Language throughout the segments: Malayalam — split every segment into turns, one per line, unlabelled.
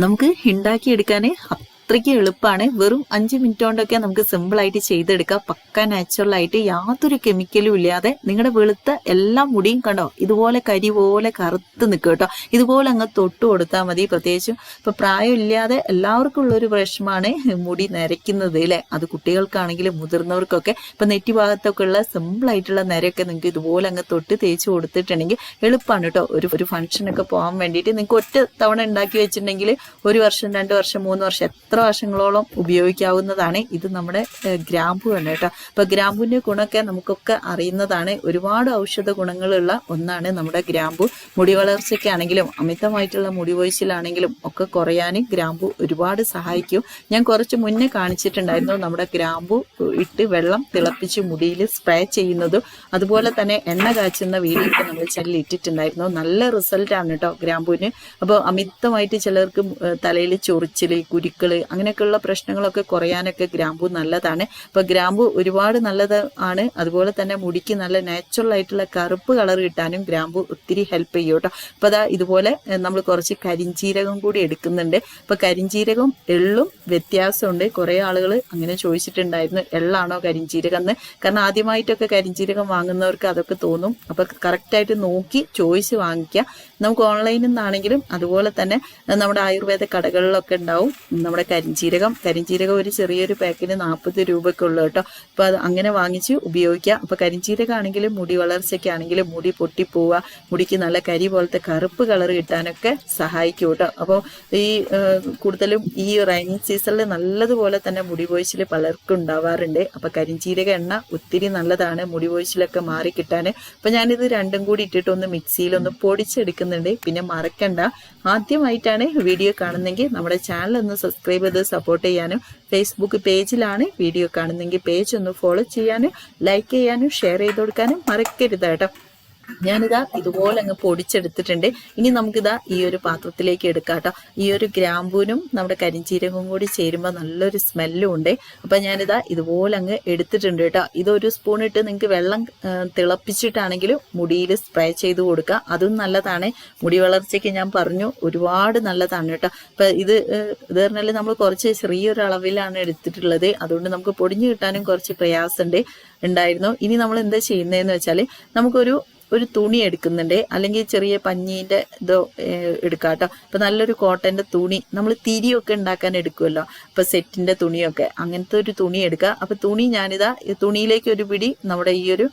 നമുക്ക് ഉണ്ടാക്കിയെടുക്കാൻ അത്രയ്ക്ക് എളുപ്പമാണ് വെറും അഞ്ച് മിനിറ്റ് കൊണ്ടൊക്കെ നമുക്ക് സിമ്പിൾ ആയിട്ട് ചെയ്തെടുക്കാം. പക്ക നാച്ചുറൽ ആയിട്ട് യാതൊരു കെമിക്കലും ഇല്ലാതെ നിങ്ങളുടെ വെളുത്ത എല്ലാ മുടിയും കണ്ടോ? ഇതുപോലെ കരി പോലെ കറുത്ത് നിൽക്കും കേട്ടോ. ഇതുപോലെ അങ്ങ് തൊട്ട് കൊടുത്താൽ മതി പ്രത്യേകിച്ചും. ഇപ്പൊ പ്രായമില്ലാതെ എല്ലാവർക്കും ഉള്ള ഒരു പ്രശ്നമാണ് മുടി നരയ്ക്കുന്നത് അല്ലെ അത് കുട്ടികൾക്കാണെങ്കിലും മുതിർന്നവർക്കൊക്കെ. ഇപ്പൊ നെറ്റി ഭാഗത്തൊക്കെ ഉള്ള സിമ്പിൾ ആയിട്ടുള്ള നരയൊക്കെ നിങ്ങൾക്ക് ഇതുപോലെ അങ്ങ് തൊട്ട് തേച്ച് കൊടുത്തിട്ടുണ്ടെങ്കിൽ എളുപ്പമാണ് കേട്ടോ. ഒരു ഒരു ഫംഗ്ഷനൊക്കെ പോകാൻ വേണ്ടിയിട്ട്. നിങ്ങൾക്ക് ഒറ്റ തവണ ഉണ്ടാക്കി വെച്ചിട്ടുണ്ടെങ്കിൽ ഒരു വർഷം രണ്ട് വർഷം മൂന്ന് വർഷം എത്ര വർഷങ്ങളോളം ഉപയോഗിക്കാവുന്നതാണ് ഇത് നമ്മുടെ ഗ്രാമ്പു ആണ് കേട്ടോ. അപ്പൊ ഗ്രാമ്പുവിന്റെ ഗുണമൊക്കെ നമുക്കൊക്കെ അറിയുന്നതാണ്. ഒരുപാട് ഔഷധ ഗുണങ്ങളുള്ള ഒന്നാണ് നമ്മുടെ ഗ്രാമ്പു. മുടി വളർച്ചയ്ക്കാണെങ്കിലും അമിതമായിട്ടുള്ള മുടി കൊഴിച്ചിലാണെങ്കിലും ഒക്കെ കുറയാൻ ഗ്രാമ്പു ഒരുപാട് സഹായിക്കും. ഞാൻ കുറച്ച് മുന്നേ കാണിച്ചിട്ടുണ്ടായിരുന്നു നമ്മുടെ ഗ്രാമ്പു ഇട്ട് വെള്ളം തിളപ്പിച്ച് മുടിയിൽ സ്പ്രേ ചെയ്യുന്നതും അതുപോലെ തന്നെ എണ്ണ കാച്ചുന്ന വീഡിയോ നമ്മൾ ചാനലിൽ ഇട്ടിട്ടുണ്ടായിരുന്നു. നല്ല റിസൾട്ടാണ് കേട്ടോ ഗ്രാമ്പുവിന്. അപ്പോൾ അമിതമായിട്ട് ചിലർക്ക് തലയിൽ ചൊറിച്ചിൽ കുരുക്കൾ അങ്ങനെയൊക്കെയുള്ള പ്രശ്നങ്ങളൊക്കെ കുറയാനൊക്കെ ഗ്രാമ്പു നല്ലതാണ്. അപ്പൊ ഗ്രാമ്പു ഒരുപാട് നല്ലത് ആണ്. അതുപോലെ തന്നെ മുടിക്ക് നല്ല നാച്ചുറൽ ആയിട്ടുള്ള കറുപ്പ് കളർ കിട്ടാനും ഗ്രാമ്പു ഒത്തിരി ഹെൽപ്പ് ചെയ്യും കേട്ടോ. അപ്പൊ അതാ ഇതുപോലെ നമ്മൾ കുറച്ച് കരിഞ്ചീരകം കൂടി എടുക്കുന്നുണ്ട്. അപ്പൊ കരിഞ്ചീരകം എള്ളും വ്യത്യാസമുണ്ട്. കുറേ ആളുകൾ അങ്ങനെ ചോദിച്ചിട്ടുണ്ടായിരുന്നു എള്ളാണോ കരിഞ്ചീരകം എന്ന്? കാരണം ആദ്യമായിട്ടൊക്കെ കരിഞ്ചീരകം വാങ്ങുന്നവർക്ക് അതൊക്കെ തോന്നും. അപ്പൊ കറക്റ്റായിട്ട് നോക്കി ചോദിച്ച് വാങ്ങിക്കുക നമുക്ക് ഓൺലൈനിൽ നിന്നാണെങ്കിലും അതുപോലെ തന്നെ നമ്മുടെ ആയുർവേദ കടകളിലൊക്കെ ഉണ്ടാവും. നമ്മുടെ കരിഞ്ചീരകം. കരിഞ്ചീരകം ഒരു ചെറിയൊരു പാക്കിന് നാൽപ്പത് രൂപയ്ക്കുള്ളൂ കേട്ടോ. അപ്പം അത് അങ്ങനെ വാങ്ങിച്ച് ഉപയോഗിക്കുക. അപ്പോൾ കരിഞ്ചീരകമാണെങ്കിലും മുടി വളർച്ചയ്ക്കാണെങ്കിലും മുടി പൊട്ടിപ്പോവുക മുടിക്ക് നല്ല കരി പോലത്തെ കറുപ്പ് കളർ കിട്ടാനൊക്കെ സഹായിക്കും കേട്ടോ. അപ്പോൾ ഈ കൂടുതലും ഈ റൈനിങ് സീസണിൽ നല്ലതുപോലെ തന്നെ മുടി പൊഴിച്ചിൽ പലർക്കും ഉണ്ടാവാറുണ്ട്. അപ്പം കരിഞ്ചീരക എണ്ണ ഒത്തിരി നല്ലതാണ് മുടി പൊഴിച്ചിലൊക്കെ മാറി കിട്ടാൻ അപ്പം ഞാനിത് രണ്ടും കൂടി ഇട്ടിട്ട് ഒന്ന് മിക്സിയിൽ ഒന്ന് പൊടിച്ചെടുക്കുന്നുണ്ട്. പിന്നെ മറക്കണ്ട. ആദ്യമായിട്ടാണ് വീഡിയോ കാണുന്നെങ്കിൽ നമ്മുടെ ചാനൽ ഒന്ന് സബ്സ്ക്രൈബ് ചെയ്ത് സപ്പോർട്ട് ചെയ്യാനും ഫേസ്ബുക്ക് പേജിലാണ് വീഡിയോ കാണുന്നെങ്കിൽ പേജ് ഒന്ന് ഫോളോ ചെയ്യാനും ലൈക്ക് ചെയ്യാനും ഷെയർ ചെയ്ത് കൊടുക്കാനും മറക്കരുത് കേട്ടോ. ഞാനിതാ ഇതുപോലെ അങ്ങ് പൊടിച്ചെടുത്തിട്ടുണ്ട്. ഇനി നമുക്കിതാ ഈ ഒരു പാത്രത്തിലേക്ക് എടുക്കാം കേട്ടോ ഈ ഒരു ഗ്രാമ്പൂനും നമ്മുടെ കരിഞ്ചീരകവും കൂടി ചേരുമ്പോൾ നല്ലൊരു സ്മെല്ലും ഉണ്ട്. അപ്പൊ ഞാനിതാ ഇതുപോലെ അങ്ങ് എടുത്തിട്ടുണ്ട് കേട്ടോ. ഇതൊരു സ്പൂൺ ഇട്ട് നിങ്ങൾക്ക് വെള്ളം തിളപ്പിച്ചിട്ടാണെങ്കിലും മുടിയിൽ സ്പ്രേ ചെയ്ത് കൊടുക്കുക അതും നല്ലതാണ്. മുടി വളർച്ചയ്ക്ക് ഞാൻ പറഞ്ഞു ഒരുപാട് നല്ലതാണ് കേട്ടോ. അപ്പൊ ഇത് ഇത് പറഞ്ഞാൽ നമ്മൾ കുറച്ച് ചെറിയൊരു അളവിലാണ് എടുത്തിട്ടുള്ളത്. അതുകൊണ്ട് നമുക്ക് പൊടിഞ്ഞു കിട്ടാനും കുറച്ച് പ്രയാസമുണ്ട് ഉണ്ടായിരുന്നു. ഇനി നമ്മൾ എന്താ ചെയ്യുന്നതെന്ന് വെച്ചാൽ നമുക്കൊരു ഒരു തുണി എടുക്കുന്നുണ്ട്. അല്ലെങ്കിൽ ചെറിയ പഞ്ഞീന്റെ ഇതോ എടുക്കാം കേട്ടോ ഇപ്പം നല്ലൊരു കോട്ടന്റെ തുണി നമ്മൾ തിരിയൊക്കെ ഉണ്ടാക്കാൻ എടുക്കുമല്ലോ ഇപ്പം സെറ്റിന്റെ തുണിയൊക്കെ. അങ്ങനത്തെ ഒരു തുണി എടുക്കുക. അപ്പം തുണി ഞാനിതാ തുണിയിലേക്ക് ഒരു പിടി നമ്മുടെ ഈ ഒരു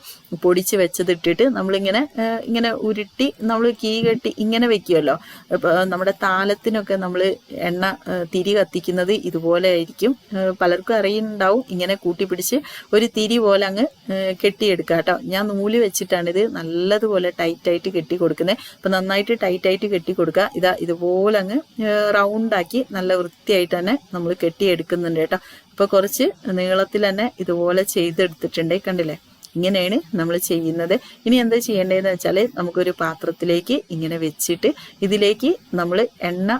പൊടിച്ച് വെച്ചതിട്ടിട്ട് നമ്മളിങ്ങനെ ഇങ്ങനെ ഉരുട്ടി നമ്മൾ കീ കെട്ടി ഇങ്ങനെ വെക്കുമല്ലോ ഇപ്പം നമ്മുടെ താലത്തിനൊക്കെ നമ്മൾ എണ്ണ തിരി കത്തിക്കുന്നത് ഇതുപോലെ ആയിരിക്കും. പലർക്കും അറിയുന്നുണ്ടാവും. ഇങ്ങനെ കൂട്ടിപ്പിടിച്ച് ഒരു തിരി പോലെ അങ്ങ് കെട്ടിയെടുക്കാം കേട്ടോ. ഞാൻ നൂൽ വെച്ചിട്ടാണിത് ഇത് നല്ലതുപോലെ ടൈറ്റ് ആയിട്ട് കെട്ടി കൊടുക്കുന്നത് അപ്പം നന്നായിട്ട് ടൈറ്റ് ആയിട്ട് കെട്ടി കൊടുക്കുക. ഇതാ ഇതുപോലെ അങ്ങ് റൗണ്ട് ആക്കി നല്ല വൃത്തിയായിട്ട് തന്നെ നമ്മൾ കെട്ടിയെടുക്കുന്നുണ്ട് കേട്ടോ. അപ്പോൾ കുറച്ച് നീളത്തിൽ തന്നെ ഇതുപോലെ ചെയ്തെടുത്തിട്ടുണ്ട്. കണ്ടില്ലേ? ഇങ്ങനെയാണ് നമ്മൾ ചെയ്യുന്നത്. ഇനി എന്താ ചെയ്യേണ്ടതെന്ന് വെച്ചാൽ നമുക്കൊരു പാത്രത്തിലേക്ക് ഇങ്ങനെ വെച്ചിട്ട് ഇതിലേക്ക് നമ്മൾ എണ്ണ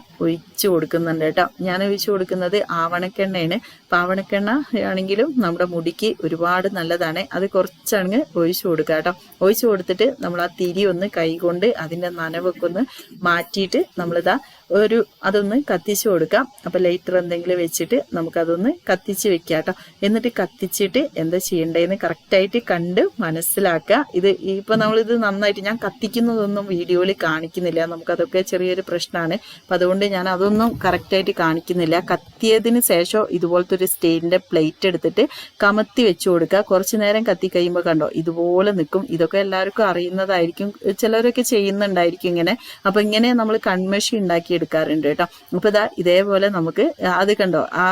ഒഴിച്ചു കൊടുക്കുന്നുണ്ട് കേട്ടോ. ഞാൻ ഒഴിച്ചു കൊടുക്കുന്നത് ആവണക്കെണ്ണയാണ്. പാവണക്കെണ്ണ ആണെങ്കിലും നമ്മുടെ മുടിക്ക് ഒരുപാട് നല്ലതാണ്. അത് കുറച്ചങ്ങ് ഒഴിച്ചു കൊടുക്കുക കേട്ടോ. ഒഴിച്ചു കൊടുത്തിട്ട് നമ്മൾ ആ തിരി ഒന്ന് കൈകൊണ്ട് അതിന്റെ നനവൊക്കെ ഒന്ന് മാറ്റിയിട്ട് നമ്മളിതാ ഒരു അതൊന്ന് കത്തിച്ചു കൊടുക്കാം. അപ്പം ലൈറ്റർ എന്തെങ്കിലും വെച്ചിട്ട് നമുക്കതൊന്ന് കത്തിച്ച് വെക്കാം കേട്ടോ. എന്നിട്ട് കത്തിച്ചിട്ട് എന്താ ചെയ്യേണ്ടതെന്ന് കറക്റ്റായിട്ട് കണ്ട് മനസ്സിലാക്കുക. ഇത് ഇപ്പം നമ്മളിത് നന്നായിട്ട് ഞാൻ കത്തിക്കുന്നതൊന്നും വീഡിയോയിൽ കാണിക്കുന്നില്ല. നമുക്കതൊക്കെ ചെറിയൊരു പ്രശ്നമാണ്. അപ്പം അതുകൊണ്ട് ഞാൻ അതൊന്നും കറക്റ്റായിട്ട് കാണിക്കുന്നില്ല. കത്തിയതിന് ശേഷം ഇതുപോലത്തെ ഒരു സ്റ്റേലിന്റെ പ്ലേറ്റ് എടുത്തിട്ട് കമത്തി വെച്ചു കൊടുക്കുക. കുറച്ച് നേരം കത്തി കഴിയുമ്പോൾ കണ്ടോ ഇതുപോലെ നിൽക്കും. ഇതൊക്കെ എല്ലാവർക്കും അറിയുന്നതായിരിക്കും. ചിലരൊക്കെ ചെയ്യുന്നുണ്ടായിരിക്കും ഇങ്ങനെ. അപ്പം ഇങ്ങനെ നമ്മൾ കൺമഷി ഉണ്ടാക്കി എടുക്കാറുണ്ട് കേട്ടോ. അപ്പോൾ ഇതാ ഇതേപോലെ നമുക്ക് അത് കണ്ടോ ആ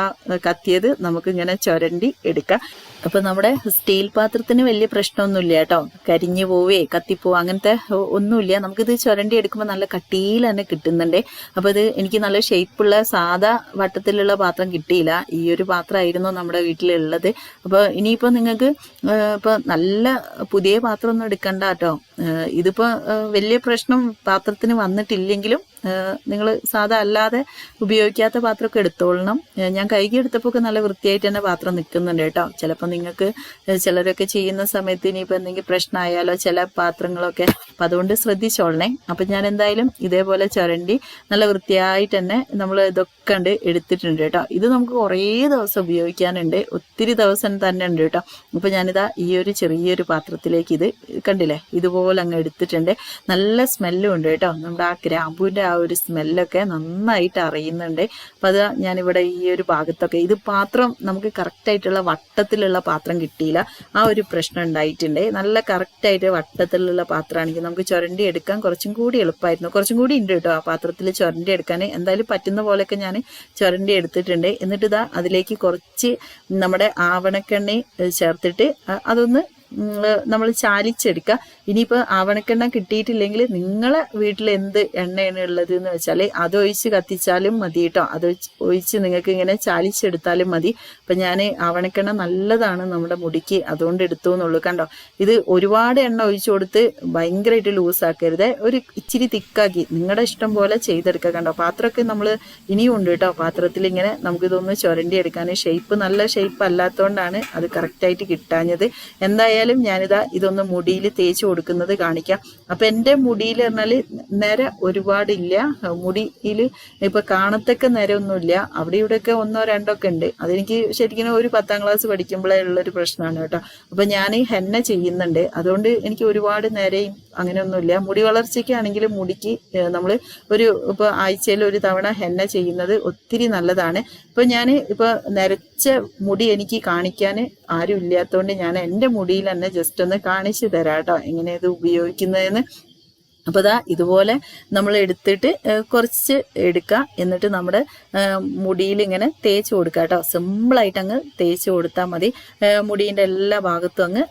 കത്തിയത് നമുക്ക് ഇങ്ങനെ ചുരണ്ടി എടുക്കാം. അപ്പൊ നമ്മുടെ സ്റ്റീൽ പാത്രത്തിന് വലിയ പ്രശ്നമൊന്നുമില്ല കേട്ടോ. കരിഞ്ഞു പോവേ കത്തിപ്പോ അങ്ങനത്തെ ഒന്നുമില്ല. നമുക്കിത് ചുരണ്ടി എടുക്കുമ്പോൾ നല്ല കട്ടിയിൽ തന്നെ കിട്ടുന്നുണ്ട്. അപ്പൊ ഇത് എനിക്ക് നല്ല ഷേപ്പുള്ള സാധാ വട്ടത്തിലുള്ള പാത്രം കിട്ടിയില്ല. ഈ ഒരു പാത്രമായിരുന്നു നമ്മുടെ വീട്ടിലുള്ളത്. അപ്പൊ ഇനിയിപ്പോ നിങ്ങൾക്ക് ഇപ്പൊ നല്ല പുതിയ പാത്രം ഒന്നും എടുക്കണ്ട കേട്ടോ. ഏഹ് ഇതിപ്പോ വലിയ പ്രശ്നം പാത്രത്തിന് വന്നിട്ടില്ലെങ്കിലും നിങ്ങൾ സാധാ അല്ലാതെ ഉപയോഗിക്കാത്ത പാത്രമൊക്കെ എടുത്തോളണം. ഞാൻ കൈകി എടുത്തപ്പോൾ ഒക്കെ നല്ല വൃത്തിയായിട്ട് തന്നെ പാത്രം നിൽക്കുന്നുണ്ട് കേട്ടോ. ചിലപ്പോൾ നിങ്ങൾക്ക് ചിലരൊക്കെ ചെയ്യുന്ന സമയത്ത് ഇനിയിപ്പോൾ എന്തെങ്കിലും പ്രശ്നമായാലോ ചില പാത്രങ്ങളൊക്കെ അപ്പം അതുകൊണ്ട് ശ്രദ്ധിച്ചോളണേ. അപ്പം ഞാൻ എന്തായാലും ഇതേപോലെ ചുരണ്ടി നല്ല വൃത്തിയായിട്ട് തന്നെ നമ്മൾ ഇതൊക്കെ ഉണ്ട് എടുത്തിട്ടുണ്ട് കേട്ടോ. ഇത് നമുക്ക് കുറേ ദിവസം ഉപയോഗിക്കാനുണ്ട്. ഒത്തിരി ദിവസം തന്നെ ഉണ്ട് കേട്ടോ. അപ്പം ഞാനിതാ ഈ ഒരു ചെറിയൊരു പാത്രത്തിലേക്ക് ഇത് കണ്ടില്ലേ? ഇതുപോലെ അങ്ങ് എടുത്തിട്ടുണ്ട്. നല്ല സ്മെല്ലും ഉണ്ട് കേട്ടോ. നമ്മുടെ ആ ഗ്രാമ്പൂവിന്റെ ആ ഒരു സ്മെല്ലൊക്കെ നന്നായിട്ട് അറിയുന്നുണ്ട്. അപ്പം അത് ഞാനിവിടെ ഈ ഒരു ഭാഗത്തൊക്കെ ഇത് പാത്രം നമുക്ക് കറക്റ്റായിട്ടുള്ള വട്ടത്തിലുള്ള പാത്രം കിട്ടിയില്ല. ആ ഒരു പ്രശ്നം ഉണ്ടായിട്ടുണ്ട്. നല്ല കറക്റ്റായിട്ട് വട്ടത്തിലുള്ള പാത്രമാണെങ്കിൽ നമുക്ക് ചുരണ്ടി എടുക്കാൻ കുറച്ചും കൂടി എളുപ്പമായിരുന്നു കുറച്ചും കൂടി ഉണ്ട് കേട്ടോ ആ പാത്രത്തിൽ ചുരണ്ടി എടുക്കാൻ. എന്തായാലും പറ്റുന്ന പോലെയൊക്കെ ഞാൻ ചുരണ്ടി എടുത്തിട്ടുണ്ട്. എന്നിട്ട് ഇതാ അതിലേക്ക് കുറച്ച് നമ്മുടെ ആവണക്കെണ്ണ ചേർത്തിട്ട് അതൊന്ന് നമ്മൾ ചാലിച്ചെടുക്കുക ഇനിയിപ്പോൾ ആവണക്കെണ്ണ കിട്ടിയിട്ടില്ലെങ്കിൽ നിങ്ങളെ വീട്ടിൽ എന്ത് എണ്ണയാണ് ഉള്ളത് എന്ന് വെച്ചാൽ അതൊഴിച്ച് കത്തിച്ചാലും മതി കേട്ടോ. അത് ഒഴിച്ച് നിങ്ങൾക്ക് ഇങ്ങനെ ചാലിച്ചെടുത്താലും മതി. അപ്പം ഞാൻ ആവണക്കെണ്ണ നല്ലതാണ് നമ്മുടെ മുടിക്ക് അതുകൊണ്ട് എടുത്തു എന്നുള്ളൂ കണ്ടോ. ഇത് ഒരുപാട് എണ്ണ ഒഴിച്ചു കൊടുത്ത് ഭയങ്കരമായിട്ട് ലൂസാക്കരുത്. ഒരു ഇച്ചിരി തിക്കാക്കി നിങ്ങളുടെ ഇഷ്ടം പോലെ ചെയ്തെടുക്കുക കണ്ടോ. പാത്രമൊക്കെ നമ്മൾ ഇനിയും ഉണ്ട് കേട്ടോ. പാത്രത്തിൽ ഇങ്ങനെ നമുക്കിതൊന്ന് ചുരണ്ടി എടുക്കാൻ ഷേപ്പ് നല്ല ഷേപ്പ് അല്ലാത്തതുകൊണ്ടാണ് അത് കറക്റ്റായിട്ട് കിട്ടാഞ്ഞത്. എന്തായാലും ഞാനിതാ ഇതൊന്ന് മുടിയിൽ തേച്ച് കൊടുക്കുന്നത് കാണിക്കാം. അപ്പം എന്റെ മുടിയിൽ പറഞ്ഞാൽ നിര ഒരുപാടില്ല. മുടിയിൽ ഇപ്പൊ കാണത്തക്ക നിരയൊന്നുമില്ല. അവിടെ ഇവിടെയൊക്കെ ഒന്നോ രണ്ടോ ഒക്കെ ഉണ്ട്. അതെനിക്ക് ശരിക്കും ഒരു പത്താം ക്ലാസ് പഠിക്കുമ്പോഴേ ഉള്ളൊരു പ്രശ്നമാണ് കേട്ടോ. അപ്പൊ ഞാൻ ഹെന്ന ചെയ്യുന്നുണ്ട്. അതുകൊണ്ട് എനിക്ക് ഒരുപാട് നിരയും അങ്ങനെയൊന്നുമില്ല. മുടി വളർച്ചയ്ക്കാണെങ്കിലും മുടിക്ക് നമ്മൾ ഒരു ഇപ്പോൾ ആഴ്ചയിൽ ഒരു തവണ ഹെന്ന ചെയ്യുന്നത് ഒത്തിരി നല്ലതാണ്. ഇപ്പൊ ഞാൻ ഇപ്പൊ നരച്ച മുടി എനിക്ക് കാണിക്കാൻ ആരും ഇല്ലാത്തതുകൊണ്ട് ഞാൻ എന്റെ മുടിയിൽ തന്നെ ജസ്റ്റ് ഒന്ന് കാണിച്ചു തരാം കേട്ടോ എങ്ങനെ ഇത് ഉപയോഗിക്കുന്നതെന്ന് അപ്പോൾ ദാ ഇതുപോലെ നമ്മൾ എടുത്തിട്ട് കുറച്ച് എടുക്കുക എന്നിട്ട് നമ്മുടെ മുടിയിൽ ഇങ്ങനെ തേച്ച് കൊടുക്കുക കേട്ടോ. സിമ്പിളായിട്ട് അങ്ങ് തേച്ച് കൊടുത്താൽ മതി. മുടീന്റെ എല്ലാ ഭാഗത്തും അങ്ങ്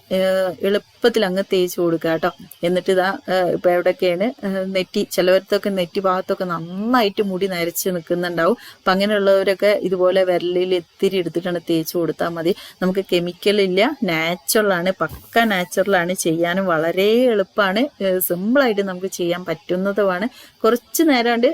എളുപ്പത്തിൽ അങ്ങ് തേച്ച് കൊടുക്കുക കേട്ടോ. എന്നിട്ട് ഇതാ ഇപ്പം എവിടെയൊക്കെയാണ് നെറ്റി ചിലവരത്തൊക്കെ നെറ്റി ഭാഗത്തൊക്കെ നന്നായിട്ട് മുടി നരച്ച് നിൽക്കുന്നുണ്ടാവും. അപ്പം അങ്ങനെയുള്ളവരൊക്കെ ഇതുപോലെ വിരലിൽ ഇത്തിരി എടുത്തിട്ടാണ് തേച്ച് കൊടുത്താൽ മതി. നമുക്ക് കെമിക്കലില്ല നാച്ചുറലാണ് പക്ക നാച്ചുറലാണ് ചെയ്യാനും വളരെ എളുപ്പമാണ്. സിമ്പിളായിട്ട് നമുക്ക് ചെയ്യാൻ പറ്റുന്നതുമാണ്. കുറച്ച് നേരം കൊണ്ട്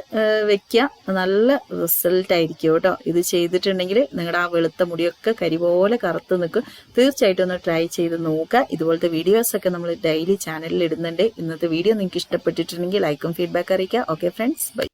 വെക്കുക നല്ല റിസൾട്ട് ആയിരിക്കും കേട്ടോ. ഇത് ചെയ്തിട്ടുണ്ടെങ്കിൽ നിങ്ങളുടെ ആ വെളുത്ത മുടിയൊക്കെ കരി പോലെ കറുത്ത് നിൽക്കും തീർച്ചയായിട്ടും ഒന്ന് ട്രൈ ചെയ്ത് നോക്കുക ഇതുപോലത്തെ വീഡിയോസ് ഒക്കെ നമ്മൾ ഡെയിലി ചാനലിൽ ഇടുന്നുണ്ട്. ഇന്നത്തെ വീഡിയോ നിങ്ങൾക്ക് ഇഷ്ടപ്പെട്ടിട്ടുണ്ടെങ്കിൽ ലൈക്കും ഫീഡ്ബാക്ക് അറിയിക്കുക ഓക്കെ ഫ്രണ്ട്സ്. ബൈ.